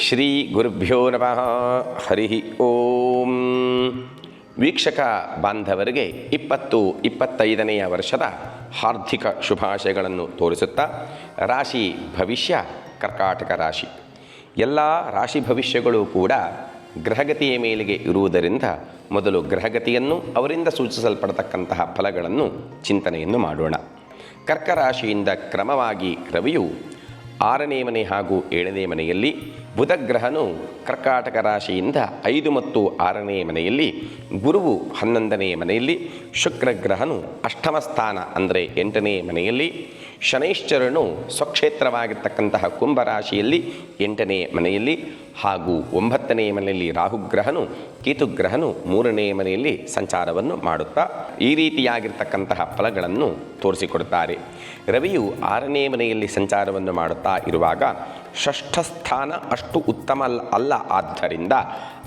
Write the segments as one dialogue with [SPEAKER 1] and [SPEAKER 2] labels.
[SPEAKER 1] ಶ್ರೀ ಗುರುಭ್ಯೋ ನಮಃ. ಹರಿ ಓಂ. ವೀಕ್ಷಕ ಬಾಂಧವರಿಗೆ ಇಪ್ಪತ್ತು ಇಪ್ಪತ್ತೈದನೆಯ ವರ್ಷದ ಹಾರ್ದಿಕ ಶುಭಾಶಯಗಳನ್ನು ತೋರಿಸುತ್ತಾ ರಾಶಿ ಭವಿಷ್ಯ, ಕರ್ಕಾಟಕ ರಾಶಿ. ಎಲ್ಲ ರಾಶಿ ಭವಿಷ್ಯಗಳು ಕೂಡ ಗ್ರಹಗತಿಯ ಮೇಲೆಗೆ ಇರುವುದರಿಂದ ಮೊದಲು ಗ್ರಹಗತಿಯನ್ನು ಅವರಿಂದ ಸೂಚಿಸಲ್ಪಡತಕ್ಕಂತಹ ಫಲಗಳನ್ನು ಚಿಂತನೆಯನ್ನು ಮಾಡೋಣ. ಕರ್ಕ ರಾಶಿಯಿಂದ ಕ್ರಮವಾಗಿ ರವಿಯು ಆರನೇ ಮನೆ ಹಾಗೂ ಏಳನೇ ಮನೆಯಲ್ಲಿ ಬುಧಗ್ರಹನು ಕರ್ಕಾಟಕ ರಾಶಿಯಿಂದ ಐದು ಮತ್ತು ಆರನೇ ಮನೆಯಲ್ಲಿ ಗುರುವು ಹನ್ನೊಂದನೇ ಮನೆಯಲ್ಲಿ ಶುಕ್ರಗ್ರಹನು ಅಷ್ಟಮ ಸ್ಥಾನ ಅಂದರೆ ಎಂಟನೇ ಮನೆಯಲ್ಲಿ ಶನೈಶ್ಚರನು ಸ್ವಕ್ಷೇತ್ರವಾಗಿರ್ತಕ್ಕಂತಹ ಕುಂಭರಾಶಿಯಲ್ಲಿ ಎಂಟನೇ ಮನೆಯಲ್ಲಿ ಹಾಗೂ ಒಂಬತ್ತನೇ ಮನೆಯಲ್ಲಿ ರಾಹುಗ್ರಹನು, ಕೇತುಗ್ರಹನು ಮೂರನೇ ಮನೆಯಲ್ಲಿ ಸಂಚಾರವನ್ನು ಮಾಡುತ್ತಾ ಈ ರೀತಿಯಾಗಿರ್ತಕ್ಕಂತಹ ಫಲಗಳನ್ನು ತೋರಿಸಿಕೊಡುತ್ತಾರೆ. ರವಿಯು ಆರನೇ ಮನೆಯಲ್ಲಿ ಸಂಚಾರವನ್ನು ಮಾಡುತ್ತಾ ಇರುವಾಗ ಷಷ್ಠ ಸ್ಥಾನ ಅಷ್ಟು ಉತ್ತಮ ಅಲ್ಲ- ಅಲ್ಲ. ಆದ್ದರಿಂದ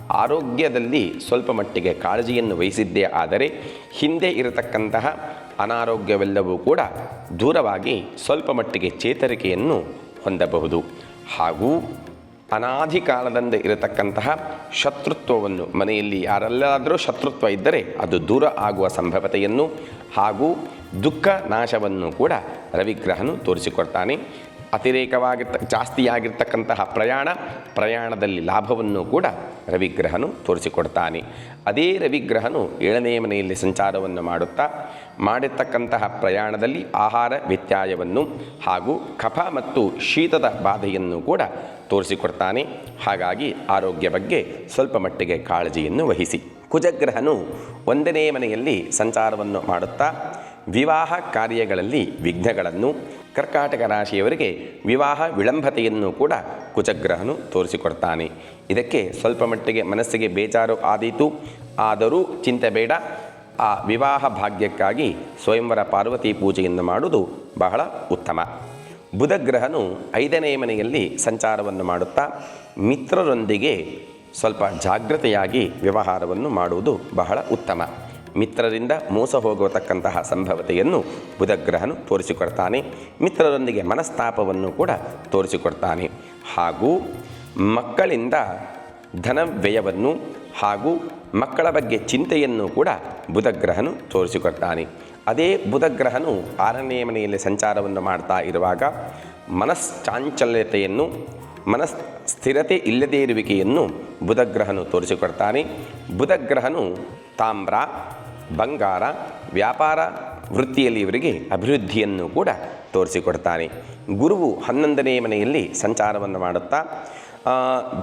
[SPEAKER 1] ಆರೋಗ್ಯದಲ್ಲಿ ಸ್ವಲ್ಪ ಮಟ್ಟಿಗೆ ಕಾಳಜಿಯನ್ನು ವಹಿಸಿದ್ದೇ ಆದರೆ ಹಿಂದೆ ಇರತಕ್ಕಂತಹ ಅನಾರೋಗ್ಯವೆಲ್ಲವೂ ಕೂಡ ದೂರವಾಗಿ ಸ್ವಲ್ಪ ಮಟ್ಟಿಗೆ ಚೇತರಿಕೆಯನ್ನು ಹೊಂದಬಹುದು. ಹಾಗೂ ಅನಾದಿ ಕಾಲದಿಂದ ಇರತಕ್ಕಂತಹ ಶತ್ರುತ್ವವನ್ನು ಮನೆಯಲ್ಲಿ ಯಾರೆಲ್ಲಾದರೂ ಶತ್ರುತ್ವ ಇದ್ದರೆ ಅದು ದೂರ ಆಗುವ ಸಂಭವತೆಯನ್ನು ಹಾಗೂ ದುಃಖ ನಾಶವನ್ನು ಕೂಡ ರವಿಗ್ರಹನು ತೋರಿಸಿಕೊಡ್ತಾನೆ. ಅತಿರೇಕವಾಗಿರ್ತ ಜಾಸ್ತಿಯಾಗಿರ್ತಕ್ಕಂತಹ ಪ್ರಯಾಣ, ಪ್ರಯಾಣದಲ್ಲಿ ಲಾಭವನ್ನು ಕೂಡ ರವಿಗ್ರಹನು ತೋರಿಸಿಕೊಡ್ತಾನೆ. ಅದೇ ರವಿಗ್ರಹನು ಏಳನೇ ಮನೆಯಲ್ಲಿ ಸಂಚಾರವನ್ನು ಮಾಡುತ್ತಾ, ಮಾಡಿರ್ತಕ್ಕಂತಹ ಪ್ರಯಾಣದಲ್ಲಿ ಆಹಾರ ವ್ಯತ್ಯಯವನ್ನು ಹಾಗೂ ಕಫ ಮತ್ತು ಶೀತದ ಬಾಧೆಯನ್ನು ಕೂಡ ತೋರಿಸಿಕೊಡ್ತಾನೆ. ಹಾಗಾಗಿ ಆರೋಗ್ಯ ಬಗ್ಗೆ ಸ್ವಲ್ಪ ಮಟ್ಟಿಗೆ ಕಾಳಜಿಯನ್ನು ವಹಿಸಿ. ಕುಜಗ್ರಹನು ಒಂದನೇ ಮನೆಯಲ್ಲಿ ಸಂಚಾರವನ್ನು ಮಾಡುತ್ತಾ, ವಿವಾಹ ಕಾರ್ಯಗಳಲ್ಲಿ ವಿಘ್ನಗಳನ್ನು ಕರ್ಕಾಟಕ ರಾಶಿಯವರಿಗೆ ವಿವಾಹ ವಿಳಂಬತೆಯನ್ನು ಕೂಡ ಕುಚಗ್ರಹನು ತೋರಿಸಿಕೊಡ್ತಾನೆ. ಇದಕ್ಕೆ ಸ್ವಲ್ಪ ಮಟ್ಟಿಗೆ ಮನಸ್ಸಿಗೆ ಬೇಜಾರು ಆದೀತು. ಆದರೂ ಚಿಂತೆ ಬೇಡ. ಆ ವಿವಾಹ ಭಾಗ್ಯಕ್ಕಾಗಿ ಸ್ವಯಂವರ ಪಾರ್ವತಿ ಪೂಜೆಯನ್ನು ಮಾಡುವುದು ಬಹಳ ಉತ್ತಮ. ಬುಧಗ್ರಹನು ಐದನೇ ಮನೆಯಲ್ಲಿ ಸಂಚಾರವನ್ನು ಮಾಡುತ್ತಾ, ಮಿತ್ರರೊಂದಿಗೆ ಸ್ವಲ್ಪ ಜಾಗ್ರತೆಯಾಗಿ ವ್ಯವಹಾರವನ್ನು ಮಾಡುವುದು ಬಹಳ ಉತ್ತಮ. ಮಿತ್ರರಿಂದ ಮೋಸ ಹೋಗತಕ್ಕಂತಹ ಸಂಭವತೆಯನ್ನು ಬುಧಗ್ರಹನು ತೋರಿಸಿಕೊಡ್ತಾನೆ. ಮಿತ್ರರೊಂದಿಗೆ ಮನಸ್ತಾಪವನ್ನು ಕೂಡ ತೋರಿಸಿಕೊಡ್ತಾನೆ. ಹಾಗೂ ಮಕ್ಕಳಿಂದ ಧನ ವ್ಯಯವನ್ನು ಹಾಗೂ ಮಕ್ಕಳ ಬಗ್ಗೆ ಚಿಂತೆಯನ್ನು ಕೂಡ ಬುಧಗ್ರಹನು ತೋರಿಸಿಕೊಡ್ತಾನೆ. ಅದೇ ಬುಧಗ್ರಹನು ಆರನೇ ಮನೆಯಲ್ಲಿ ಸಂಚಾರವನ್ನು ಮಾಡ್ತಾ ಇರುವಾಗ ಮನಶ್ಚಾಂಚಲ್ಯತೆಯನ್ನು ಮನಸ್ ಸ್ಥಿರತೆ ಇಲ್ಲದೇ ಇರುವಿಕೆಯನ್ನು ಬುಧಗ್ರಹನು ತೋರಿಸಿಕೊಡ್ತಾನೆ. ಬುಧಗ್ರಹನು ತಾಮ್ರ ಬಂಗಾರ, ವ್ಯಾಪಾರ, ವೃತ್ತಿಯಲ್ಲಿ ಇವರಿಗೆ ಅಭಿವೃದ್ಧಿಯನ್ನು ಕೂಡ ತೋರಿಸಿಕೊಡ್ತಾನೆ. ಗುರುವು ಹನ್ನೊಂದನೇ ಮನೆಯಲ್ಲಿ ಸಂಚಾರವನ್ನು ಮಾಡುತ್ತಾ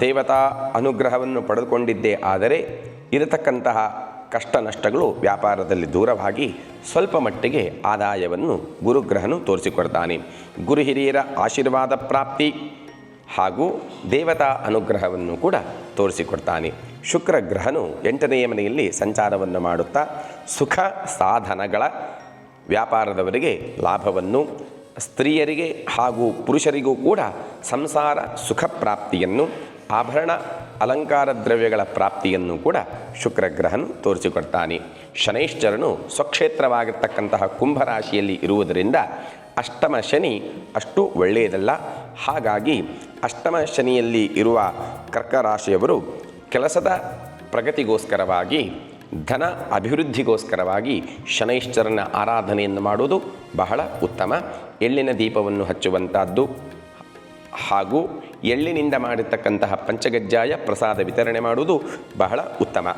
[SPEAKER 1] ದೇವತಾ ಅನುಗ್ರಹವನ್ನು ಪಡೆದುಕೊಂಡಿದ್ದೇ ಆದರೆ ಇರತಕ್ಕಂತಹ ಕಷ್ಟ ನಷ್ಟಗಳು ವ್ಯಾಪಾರದಲ್ಲಿ ದೂರವಾಗಿ ಸ್ವಲ್ಪ ಮಟ್ಟಿಗೆ ಆದಾಯವನ್ನು ಗುರುಗ್ರಹನು ತೋರಿಸಿಕೊಡ್ತಾನೆ. ಗುರು ಹಿರಿಯರ ಆಶೀರ್ವಾದ ಪ್ರಾಪ್ತಿ ಹಾಗೂ ದೇವತಾ ಅನುಗ್ರಹವನ್ನು ಕೂಡ ತೋರಿಸಿಕೊಡ್ತಾನೆ. ಶುಕ್ರ ಗ್ರಹನು ಎಂಟನೆಯ ಮನೆಯಲ್ಲಿ ಸಂಚಾರವನ್ನು ಮಾಡುತ್ತಾ ಸುಖ ಸಾಧನಗಳ ವ್ಯಾಪಾರದವರಿಗೆ ಲಾಭವನ್ನು, ಸ್ತ್ರೀಯರಿಗೆ ಹಾಗೂ ಪುರುಷರಿಗೂ ಕೂಡ ಸಂಸಾರ ಸುಖ ಪ್ರಾಪ್ತಿಯನ್ನು, ಆಭರಣ, ಅಲಂಕಾರ ದ್ರವ್ಯಗಳ ಪ್ರಾಪ್ತಿಯನ್ನು ಕೂಡ ಶುಕ್ರಗ್ರಹನು ತೋರಿಸಿಕೊಡ್ತಾನೆ. ಶನೈಶ್ಚರನು ಸ್ವಕ್ಷೇತ್ರವಾಗಿರ್ತಕ್ಕಂತಹ ಕುಂಭರಾಶಿಯಲ್ಲಿ ಇರುವುದರಿಂದ ಅಷ್ಟಮ ಶನಿ ಅಷ್ಟು ಒಳ್ಳೆಯದಲ್ಲ. ಹಾಗಾಗಿ ಅಷ್ಟಮ ಶನಿಯಲ್ಲಿ ಇರುವ ಕರ್ಕರಾಶಿಯವರು ಕೆಲಸದ ಪ್ರಗತಿಗೋಸ್ಕರವಾಗಿ, ಧನ ಅಭಿವೃದ್ಧಿಗೋಸ್ಕರವಾಗಿ ಶನೈಶ್ಚರನ ಆರಾಧನೆಯನ್ನು ಮಾಡುವುದು ಬಹಳ ಉತ್ತಮ. ಎಳ್ಳಿನ ದೀಪವನ್ನು ಹಚ್ಚುವಂಥದ್ದು ಹಾಗೂ ಎಳ್ಳಿನಿಂದ ಮಾಡಿರ್ತಕ್ಕಂತಹ ಪಂಚಗಜ್ಜಾಯ ಪ್ರಸಾದ ವಿತರಣೆ ಮಾಡುವುದು ಬಹಳ ಉತ್ತಮ.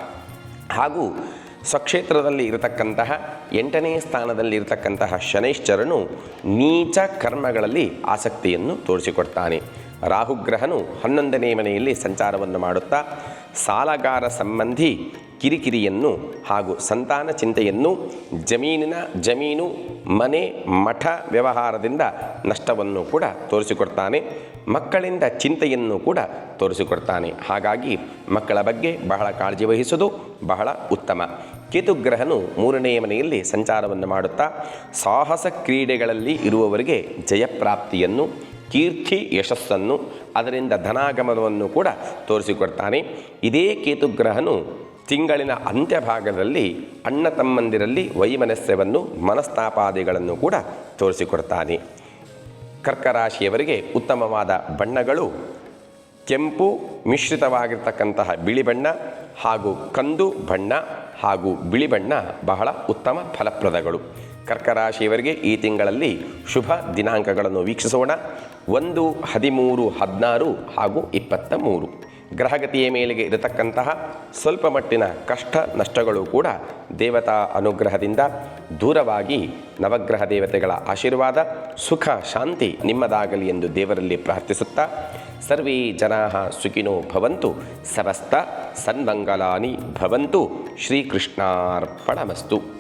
[SPEAKER 1] ಹಾಗೂ ಸ್ವಕ್ಷೇತ್ರದಲ್ಲಿ ಇರತಕ್ಕಂತಹ ಎಂಟನೇ ಸ್ಥಾನದಲ್ಲಿ ಇರತಕ್ಕಂತಹ ಶನೈಶ್ಚರನು ನೀಚ ಕರ್ಮಗಳಲ್ಲಿ ಆಸಕ್ತಿಯನ್ನು ತೋರಿಸಿಕೊಡ್ತಾನೆ. ರಾಹುಗ್ರಹನು ಹನ್ನೊಂದನೇ ಮನೆಯಲ್ಲಿ ಸಂಚಾರವನ್ನು ಮಾಡುತ್ತಾ ಸಾಲಗಾರ ಸಂಬಂಧಿ ಕಿರಿಕಿರಿಯನ್ನು ಹಾಗೂ ಸಂತಾನ ಚಿಂತೆಯನ್ನು ಜಮೀನಿನ ಜಮೀನು, ಮನೆ, ಮಠ ವ್ಯವಹಾರದಿಂದ ನಷ್ಟವನ್ನು ಕೂಡ ತೋರಿಸಿಕೊಡ್ತಾನೆ. ಮಕ್ಕಳಿಂದ ಚಿಂತೆಯನ್ನು ಕೂಡ ತೋರಿಸಿಕೊಡ್ತಾನೆ. ಹಾಗಾಗಿ ಮಕ್ಕಳ ಬಗ್ಗೆ ಬಹಳ ಕಾಳಜಿ ವಹಿಸುವುದು ಬಹಳ ಉತ್ತಮ. ಕೇತುಗ್ರಹನು ಮೂರನೆಯ ಮನೆಯಲ್ಲಿ ಸಂಚಾರವನ್ನು ಮಾಡುತ್ತಾ, ಸಾಹಸ ಕ್ರೀಡೆಗಳಲ್ಲಿ ಇರುವವರಿಗೆ ಜಯಪ್ರಾಪ್ತಿಯನ್ನು ಕೀರ್ತಿ ಯಶಸ್ಸನ್ನು ಅದರಿಂದ ಧನಾಗಮನವನ್ನು ಕೂಡ ತೋರಿಸಿಕೊಡ್ತಾನೆ. ಇದೇ ಕೇತುಗ್ರಹನು ತಿಂಗಳಿನ ಅಂತ್ಯಭಾಗದಲ್ಲಿ ಅಣ್ಣ ತಮ್ಮಂದಿರಲ್ಲಿ ವೈಮನಸ್ಯವನ್ನು, ಮನಸ್ತಾಪಾದಿಗಳನ್ನು ಕೂಡ ತೋರಿಸಿಕೊಡ್ತಾನೆ. ಕರ್ಕರಾಶಿಯವರಿಗೆ ಉತ್ತಮವಾದ ಬಣ್ಣಗಳು, ಕೆಂಪು ಮಿಶ್ರಿತವಾಗಿರ್ತಕ್ಕಂತಹ ಬಿಳಿ ಬಣ್ಣ ಹಾಗೂ ಕಂದು ಬಣ್ಣ ಹಾಗೂ ಬಿಳಿ ಬಣ್ಣ ಬಹಳ ಉತ್ತಮ ಫಲಪ್ರದಗಳು. ಕರ್ಕರಾಶಿಯವರಿಗೆ ಈ ತಿಂಗಳಲ್ಲಿ ಶುಭ ದಿನಾಂಕಗಳನ್ನು ವೀಕ್ಷಿಸೋಣ. ಒಂದು, ಹದಿಮೂರು, ಹದಿನಾರು ಹಾಗೂ ಇಪ್ಪತ್ತ ಮೂರು ಗ್ರಹಗತಿಯ ಮೇಲೆಗೆ ಇರತಕ್ಕಂತಹ ಸ್ವಲ್ಪ ಮಟ್ಟಿನ ಕಷ್ಟ ನಷ್ಟಗಳು ಕೂಡ ದೇವತಾ ಅನುಗ್ರಹದಿಂದ ದೂರವಾಗಿ ನವಗ್ರಹ ದೇವತೆಗಳ ಆಶೀರ್ವಾದ, ಸುಖ, ಶಾಂತಿ ನಿಮ್ಮದಾಗಲಿ ಎಂದು ದೇವರಲ್ಲಿ ಪ್ರಾರ್ಥಿಸುತ್ತಾ, ಸರ್ವೇ ಜನಾ ಸುಖಿನೋ ಭವಂತು ಸಮಸ್ತ ಸನ್ಮಂಗಲಾನಿ ಭವಂತು, ಶ್ರೀಕೃಷ್ಣಾರ್ಪಣಮಸ್ತು.